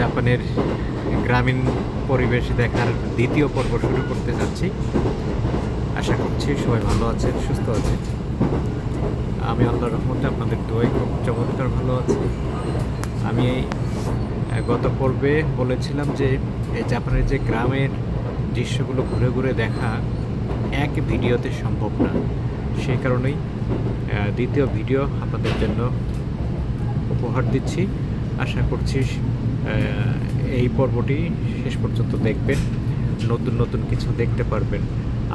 জাপানের গ্রামীণ পরিবেশ দেখার দ্বিতীয় পর্ব শুরু করতে যাচ্ছি। আশা করছি সবাই ভালো আছেন, সুস্থ আছেন। আমি আল্লাহ রহমতে আপনাদের দোয়াই খুব চমৎকার ভালো আছি। আমি গত পর্বে বলেছিলাম যে জাপানের যে গ্রামের দৃশ্যগুলো ঘুরে ঘুরে দেখা এক ভিডিওতে সম্ভব না। সেই কারণেই দ্বিতীয় ভিডিও আপনাদের জন্য উপহার দিচ্ছি। আশা করছি এই পর্বটি শেষ পর্যন্ত দেখবেন, নতুন নতুন কিছু দেখতে পারবেন।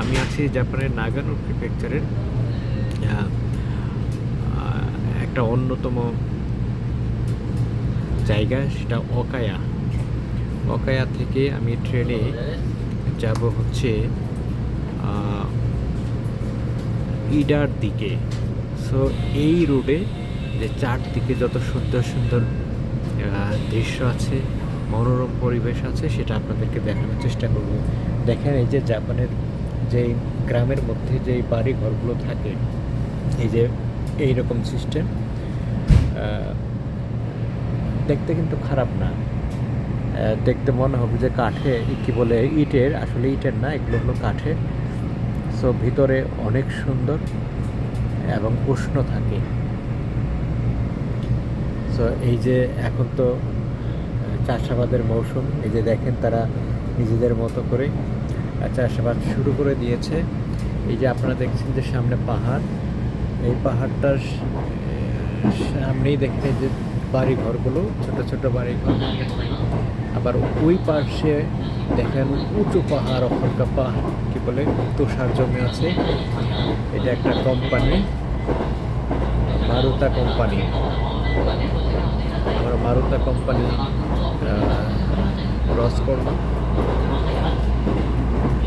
আমি আছি জাপানের নাগানো প্রিফেকচারের একটা অন্যতম জায়গা, সেটা অকায়া। অকায়া থেকে আমি ট্রেনে যাব হচ্ছে ইডার দিকে। সো এই রোডে যে চারদিকে যত সুন্দর সুন্দর দৃশ্য আছে, মনোরম পরিবেশ আছে, সেটা আপনাদেরকে দেখানোর চেষ্টা করব। দেখেন এই যে জাপানের যেই গ্রামের মধ্যে যেই বাড়ি ঘরগুলো থাকে, এই যে এই রকম সিস্টেম দেখতে কিন্তু খারাপ না। দেখতে মনে হবে যে কাঠে, কি বলে, ইটের, আসলে ইটের না, এগুলো হলো কাঠের সো ভিতরে অনেক সুন্দর এবং উষ্ণ থাকে। সো এই যে এখন তো চাষাবাদের মৌসুম, এই যে দেখেন তারা নিজেদের মতো করে চাষাবাদ শুরু করে দিয়েছে। এই যে আপনারা দেখছেন যে সামনে পাহাড়, এই পাহাড়টার সামনেই দেখেন যে বাড়ি ঘরগুলো ছোট ছোট বাড়ি ঘর আবার ওই পাশে দেখেন উঁচু পাহাড়, ওখানকার পাহাড়, কী বলে, তুষার জমে আছে। এটা একটা কোম্পানি মারুতা কোম্পানি আমরা মারুতা কোম্পানি ক্রস করলাম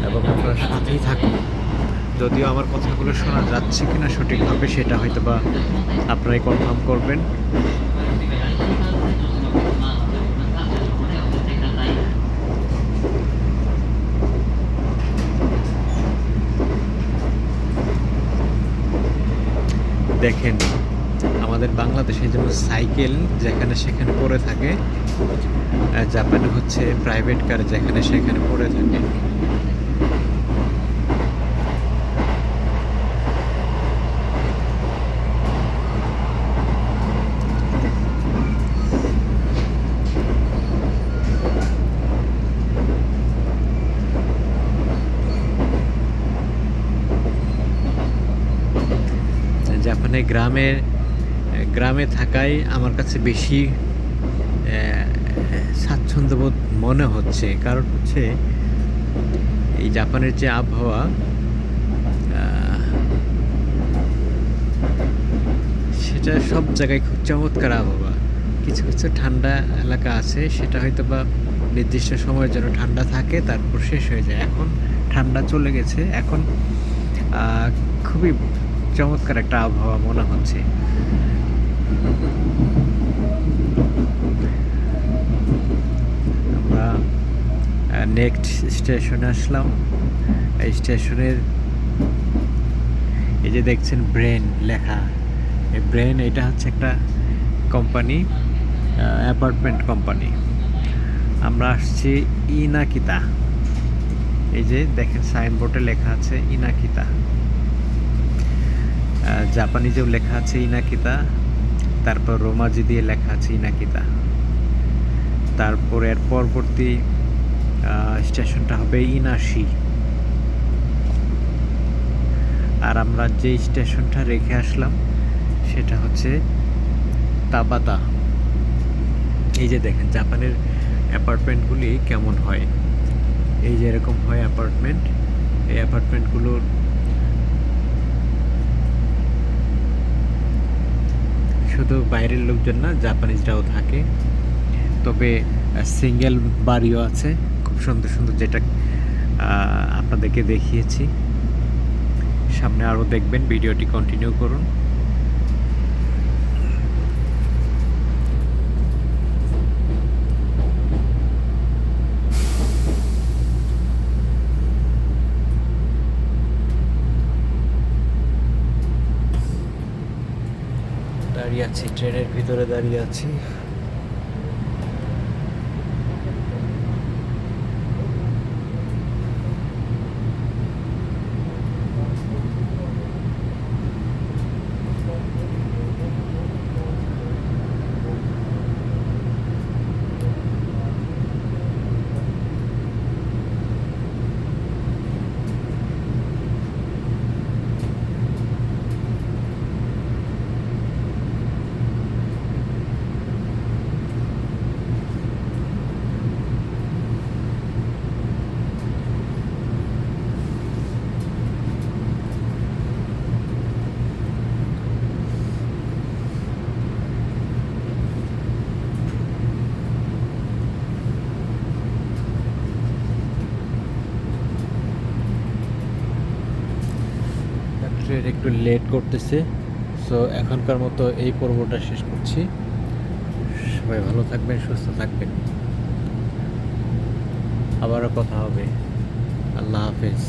এবং আপনার সাথেই থাকুন। যদিও আমার কথাগুলো শোনা যাচ্ছে কিনা সঠিকভাবে সেটা হয়তো বা আপনারাই কনফার্ম করবেন। দেখেন আমাদের বাংলাদেশে যেমন সাইকেল যেখানে সেখানে পড়ে থাকে জাপানে হচ্ছে প্রাইভেট কার যেখানে সেখানে পড়ে থাকে। জাপানে গ্রামে গ্রামে থাকাই আমার কাছে বেশি স্বাচ্ছন্দ্যবোধ মনে হচ্ছে। কারণ হচ্ছে, এই জাপানের যে আবহাওয়া সেটা সব জায়গায় খুব চমৎকার আবহাওয়া। কিছু কিছু ঠান্ডা এলাকা আছে, সেটা হয়তো বা নির্দিষ্ট সময়ের জন্য ঠান্ডা থাকে, তারপর শেষ হয়ে যায়। এখন ঠান্ডা চলে গেছে। এখন খুবই চমৎকার একটা আবহাওয়া মনে হচ্ছে। আমরা নেক্সট স্টেশনে আসলাম। এই স্টেশনের, এই যে দেখছেন ব্রেন লেখা। এই ব্রেন, এটা হচ্ছে একটা কোম্পানি অ্যাপার্টমেন্ট কোম্পানি আমরা আসছি ইনাকিতা। এই যে দেখেন সাইনবোর্ডে লেখা আছে ইনাকিতা। জাপানিজেও লেখা আছে ইনাকিতা। তারপর রোমাজি দিয়ে লেখা আছে ইনাকিতা। তারপর এর পরবর্তী স্টেশনটা হবে ইনাশি। আর আমরা যে স্টেশনটা রেখে আসলাম, সেটা হচ্ছে তাবাতা। এই যে দেখেন, জাপানের অ্যাপার্টমেন্টগুলি কেমন হয়? এই যে এরকম হয় অ্যাপার্টমেন্ট, এই অ্যাপার্টমেন্টগুলোর শুধু বাইরের লোকজন না জাপানিজরাও থাকে। তবে সিঙ্গেল বাড়িও আছে। খুব সুন্দর সুন্দর যেটা আপনাদেরকে দেখিয়েছি। সামনে আরও দেখবেন, ভিডিওটি কন্টিনিউ করুন। দাঁড়িয়ে আছি ট্রেনের ভিতরে দাঁড়িয়ে আছি। ইন্টারনেট একটু লেট করতেছে। সো এখনকার মতো এই পর্বটা শেষ করছি। সবাই ভালো থাকবেন, সুস্থ থাকবেন। আবারও কথা হবে। আল্লাহ হাফেজ।